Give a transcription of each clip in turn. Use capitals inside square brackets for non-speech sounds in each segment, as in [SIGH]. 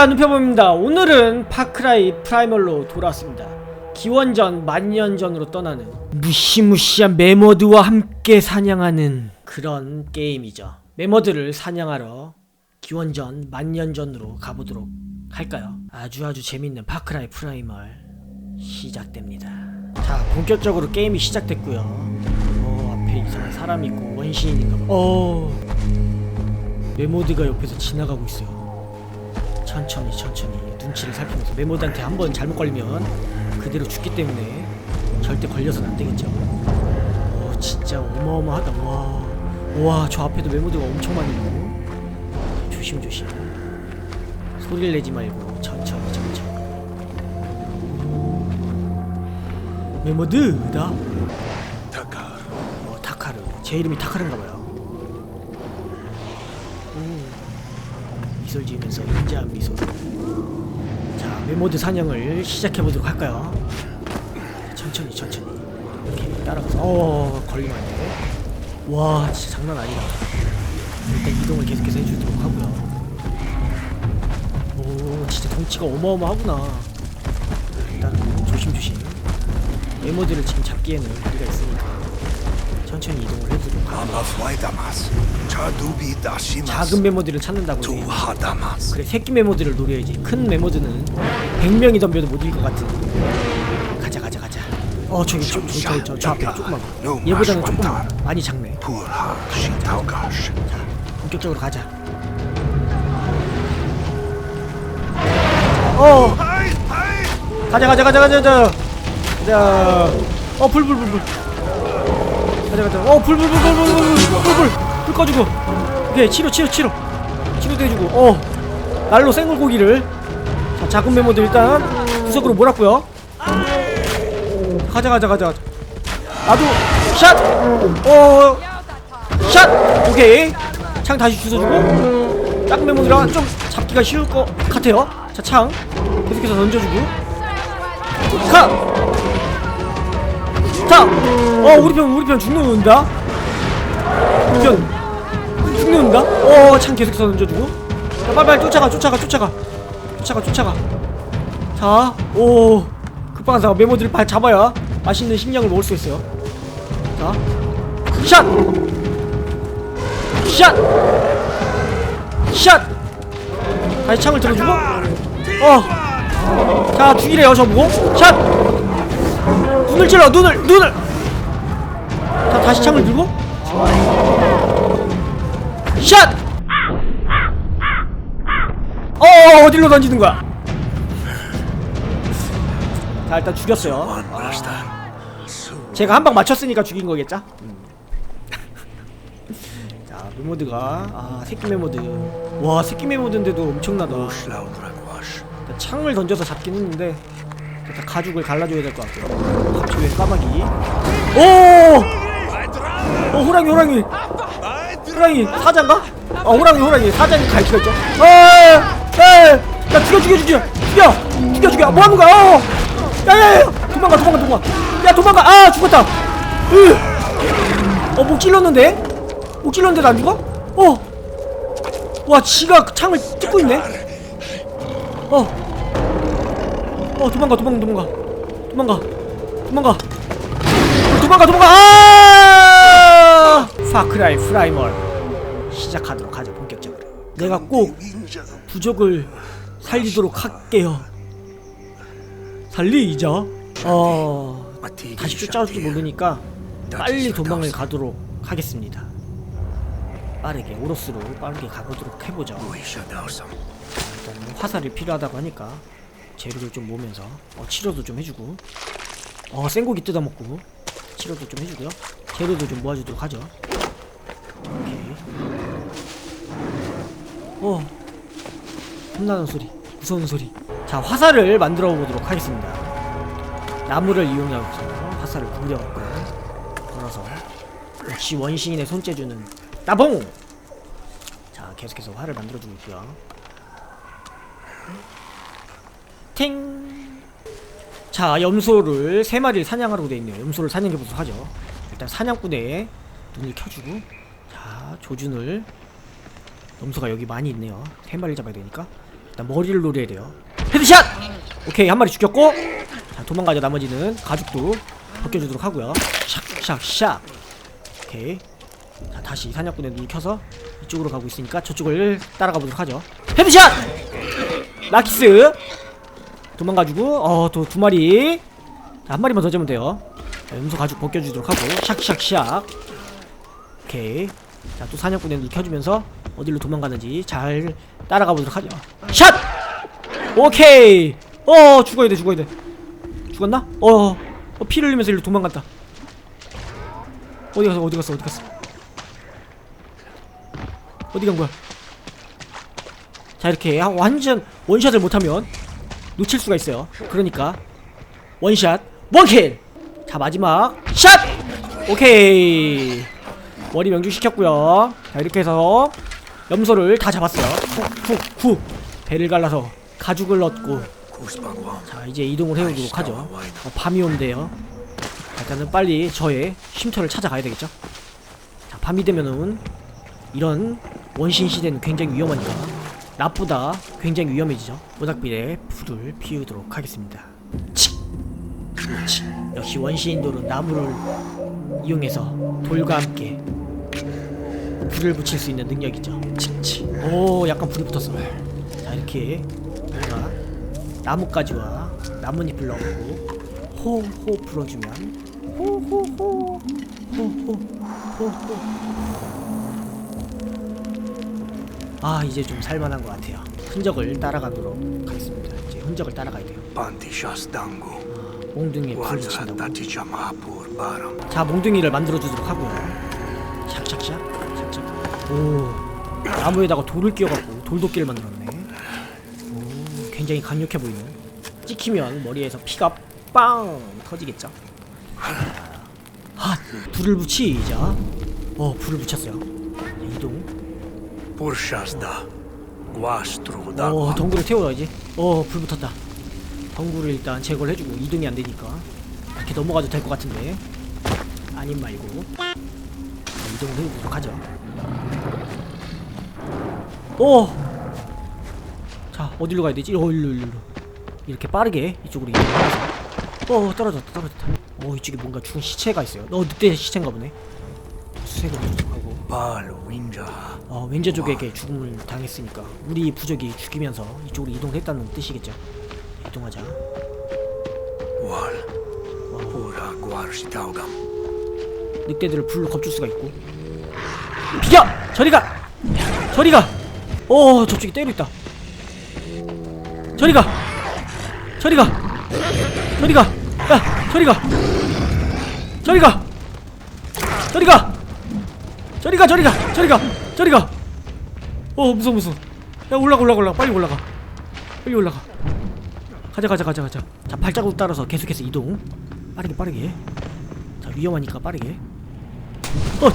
안녕하십니까 누표범입니다. 오늘은 파크라이 프라이멀로 돌아왔습니다. 기원전 만년 전으로 떠나는 무시무시한 메모드와 함께 사냥하는 그런 게임이죠. 메모드를 사냥하러 기원전 만년 전으로 가보도록 할까요? 아주 아주 재밌는 파크라이 프라이멀 시작됩니다. 자 본격적으로 게임이 시작됐고요. 어 앞에 이상한 사람이 있고 원시인인가 봐. 어... 메모드가 옆에서 지나가고 있어요 천천히 천천히 눈치를 살피면서 메모드한테 한 번 잘못 걸리면 그대로 죽기 때문에 절대 걸려서는 안 되겠죠. 어 진짜 어마어마하다. 와, 와저 앞에도 메모드가 엄청 많이 있고 조심 조심. 소리를 내지 말고 천천히 천천히. 메모드다. 타카르 어 타카르. 제 이름이 타카르인가봐요. 미 소를 지으면서 인자한 미소. 자, 메모드 사냥을 시작해 보도록 할까요? 천천히 천천히 이렇게 따라가서 어 걸리면 안 돼. 와, 진짜 장난 아니다. 일단 이동을 계속해서 해주도록 하고요. 오, 진짜 덩치가 어마어마하구나. 일단 조심조심. 메모드를 지금 잡기에는 우리가 있으니까 천천히 이동을 다시마스. 작은 메모드를 찾는다고. 두하다마스. 그래 새끼 메모드를 노려야지. 큰 메모드는 100명이 덤벼도 못 이길 것 같은. 가자 가자 가자. 어 저기 저, 저, 저, 저, 저 앞에 조금만 얘보다는 조금 많이 작네. 푸르하 시타우가시. 본격적으로 가자. 어! 가자 가자 가자 가자 가자. 가자 어불 불 불불 가자 가자. 어불 불 불 불 불 불 불불불. 불 꺼주고. 오케이 치료 치료 치료. 치료도 해주고. 어. 날로 생물고기를. 자 작은 메모들 일단 구석으로 몰았고요. 가자 가자 가자. 가자 나도 샷! 어 샷! 오케이. 창 다시 주워주고. 작은 메모들랑 좀 잡기가 쉬울 것 같아요. 자창. 계속해서 던져주고. 카! 타! 어 우리 편 우리 편 죽는다 우리 편 죽는다 어창 계속해서 던져주고 자 빨리빨리 쫓아가 쫓아가 쫓아가 쫓아가 쫓아가 자오 급한 상황 메모들을 발 잡아야 맛있는 식량을 먹을 수 있어요 자 샷! 샷! 샷! 다시 창을 들어주고 어! 자 죽이래요 저보고 샷! 눈을 찔러 눈을 눈을. 자 다시 창을 들고? 샷! 어 어디로 던지는 거야? 자 일단 죽였어요. 제가 한 방 맞췄으니까 죽인 거겠죠? [LAUGHS] 자 메모드가 아 새끼 메모드. 와 새끼 메모드인데도 엄청나다. 창을 던져서 잡긴 했는데 일단 가죽을 갈라줘야 될 것 같고요. 갑자기 왜 까마귀? 오! 어 호랑이 호랑이. 호랑이 사자인가? 아 호랑이 호랑이. 사자니 갈치가 있죠? 에에야 죽여 죽여 죽여. 죽여 죽여. 죽여 뭐하는 거야? 어! 야야야. 도망가 도망가 도망가. 야 도망가. 아 죽었다. 어목 찔렀는데? 목 찔렀는데 안 죽어? 어 와 지가 창을 뜯고 있네? 어. 어 도망가 도망가 도망가 도망가 도망가. 도망가 도망가. 아! 파크라이 프라이멀. 시작하도록 하죠 본격적으로. 내가 꼭 부적을 살리도록 할게요. 살리자 어. 다시 쫓아올지 모르니까 빨리 도망을 가도록 하겠습니다. 빠르게 오로스로 빠르게 가보도록 해보죠. 일단 뭐 화살이 필요하다고 하니까 재료를 좀 모으면서. 어, 치료도 좀 해주고. 어 생고기 뜯어먹고. 치료도 좀 해주고요. 재료도 좀 모아주도록 하죠. 오케이. 어. 험나는 소리 무서운 소리. 자 화살을 만들어 보도록 하겠습니다. 나무를 이용해서 화살을 구겨갖고 걸어서 역시 원시인의 손재주는 따봉! 자 계속해서 활을 만들어주고 있고요 팅! 자, 염소를 세 마리를 사냥하라고 돼 있네요. 염소를 사냥해 보도록 하죠. 일단 사냥꾼에 눈을 켜주고, 자, 조준을. 염소가 여기 많이 있네요. 세 마리 잡아야 되니까. 일단 머리를 노려야 돼요 헤드샷! 오케이 한 마리 죽였고 자 도망가죠 나머지는 가죽도 벗겨주도록 하고요 샥샥샥 오케이 자 다시 사냥꾼의 눈을 켜서 이쪽으로 가고 있으니까 저쪽을 따라가 보도록 하죠 헤드샷! 나키스 도망가주고 어 또 두 마리. 자, 한 마리만 더 잡으면 돼요. 자, 염소 가죽 벗겨주도록 하고. 샥샥샥. 오케이. 자 또 사냥꾼의 눈을 켜주면서 어디로 도망가는지 잘 따라가 보도록 하죠. 샷! 오케이. 어 죽어야 돼 죽어야 돼. 죽었나? 어, 어 피를 흘리면서 일로 도망갔다. 어디 갔어 어디 갔어 어디 갔어? 어디 간 거야? 자 이렇게 한- 완전 원샷을 못하면 놓칠 수가 있어요. 그러니까 원샷 원킬 자 마지막 샷 오케이. 머리 명중시켰고요. 자 이렇게 해서 염소를 다 잡았어요. 훅훅훅 배를 갈라서 가죽을 Kuspagua. 자 이제 이동을 해보도록 하죠. 어, 밤이 온대요. 자, 일단은 빨리 저의 쉼터를 찾아가야 되겠죠? 자 밤이 되면은 이런 원신 시대는 굉장히 위험하니까 낮보다. 굉장히 위험해지죠. 모닥불에 불을 피우도록 하겠습니다. 칙! 칙! 역시 원시인돌은 나무를 이용해서 돌과 함께 불을 붙일 수 있는 능력이죠. 칙칙. 오 약간 불이 붙었어. 자 이렇게 뭔가 나뭇가지와 나뭇잎을 넣고 호호 불어주면 호호호 호호 호호 아 이제 좀 살만한 것 같아요. 흔적을 따라가도록 하겠습니다. 이제 흔적을 따라가야 돼요. 아, 몽둥이에 불을 baram. 자 몽둥이를 만들어 주도록 하고요. 샥샥샥 샥샥 오 나무에다가 돌을 끼워갖고 돌도끼를 만들었네. 오 굉장히 강력해 보이는 찍히면 머리에서 피가 빵 터지겠죠? 아 불을 붙이자. 어 불을 붙였어요 Purshasda. Guastru 어. 덩굴을 태워야지. 어불 붙었다. 덩굴을 일단 제거를 해주고 이동이 안 되니까 이렇게 넘어가도 될 것 같은데. 아님 말고. 자, 이동을 해보도록 하죠. 오! 자 어디로 가야 되지? 어 일로 일로 일로. 이렇게 빠르게 이쪽으로 어 떨어졌다 떨어졌다. 어 이쪽에 뭔가 죽은 시체가 있어요. 어 늑대 시체인가 보네. 수색을 하고 Pal winja. 어, 왼제족에게 죽음을 당했으니까 우리 부족이 죽이면서 이쪽으로 이동했다는 뜻이겠죠. 이동하자. Pura guarshi taugam. 늑대들을 불로 겁줄 수가 있고. 비켜! 저리 가! 저리 가! 어, 저쪽이 때리고 있다. 저리 가! 저리 가! 저리 가! 야, 저리 가! 저리 가! 저리 가! 저리 가! 저리 가! 저리 가! 저리 가! 어, 무서워 무서워. 야, 올라가 올라가 올라가. 빨리 올라가. 빨리 올라가. 가자 가자 가자 가자. 자, 발자국 따라서 계속해서 이동. 빠르게 빠르게. 자, 위험하니까 빠르게. 어!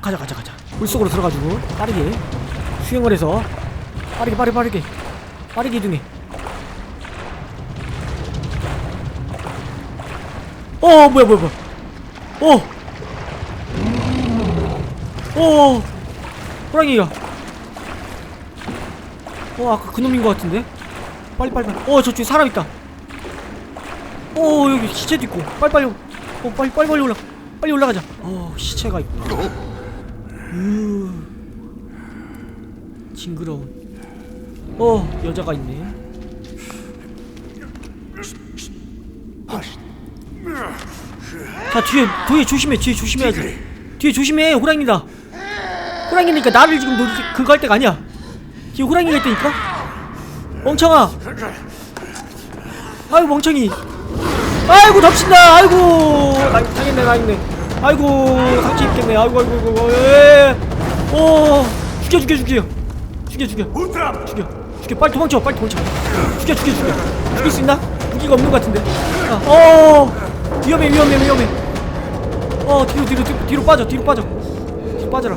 가자 가자 가자 물속으로 들어가지고 빠르게 수영을 해서 빠르게 빠르게 빠르게 빠르게 이동해 어 뭐야 뭐야 뭐야 어! 어! 호랑이가 어 아까 그놈인 것 같은데? 빨리 빨리 빨리. 어 저쪽에 사람 있다. 어 여기 시체도 있고. 빨리 빨리 어 빨리 빨리 빨리 올라 빨리 올라가자. 어 시체가 있구나 으 징그러운. 어 여자가 있네. 자 뒤에 뒤에 조심해 뒤에 조심해야지. 뒤에 조심해 호랑이다 호랑이니까 나를 지금 노리 그거 할 때가 아니야. 뒤에 호랑이가 있다니까? 멍청아! 아이고 멍청이. 아이고 덮친다. 아이고. 나 당했네 당했네. 아이고 상처 입겠네. 아이고 아이고 아이고 에. 오 죽여 죽여 죽여. 죽여 죽여. Utra. 죽여 죽여. 빨리 도망쳐 빨리 도망쳐. 죽여 죽여 죽여. 죽일 수 있나? 무기가 없는 것 같은데. 아, 어. 위험해 위험해 위험해. 어 뒤로 뒤로 뒤로, 뒤로 빠져 뒤로 빠져. 뒤로 빠져라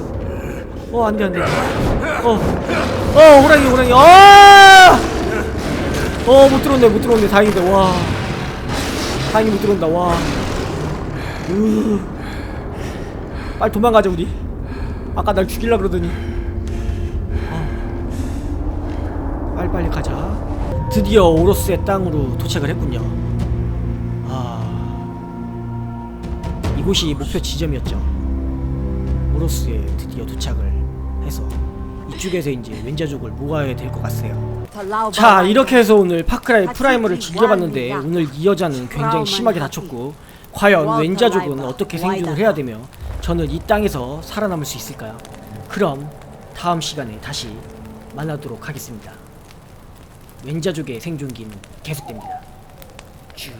어 안돼 안돼. 어어 호랑이 호랑이. 어어못 들어온네 못 들어온네 다행이다. 와. 다행히 못 들어온다. 와. 으. 빨리 도망가자 우리. 아까 날 죽일라 그러더니. 아. 빨리 가자. 드디어 오로스의 땅으로 도착을 했군요. 아. 이곳이 목표 지점이었죠. 오로스에 드디어 도착을 해서 이쪽에서 이제 왼자족을 모아야 될 것 같아요. 자 이렇게 해서 오늘 파크라이 프라이머를 즐겨봤는데 오늘 이 여자는 굉장히 심하게 다쳤고 과연 왼자족은 어떻게 생존을 해야 되며 저는 이 땅에서 살아남을 수 있을까요? 그럼 다음 시간에 다시 만나도록 하겠습니다. 왼자족의 생존기는 계속됩니다. 쭉.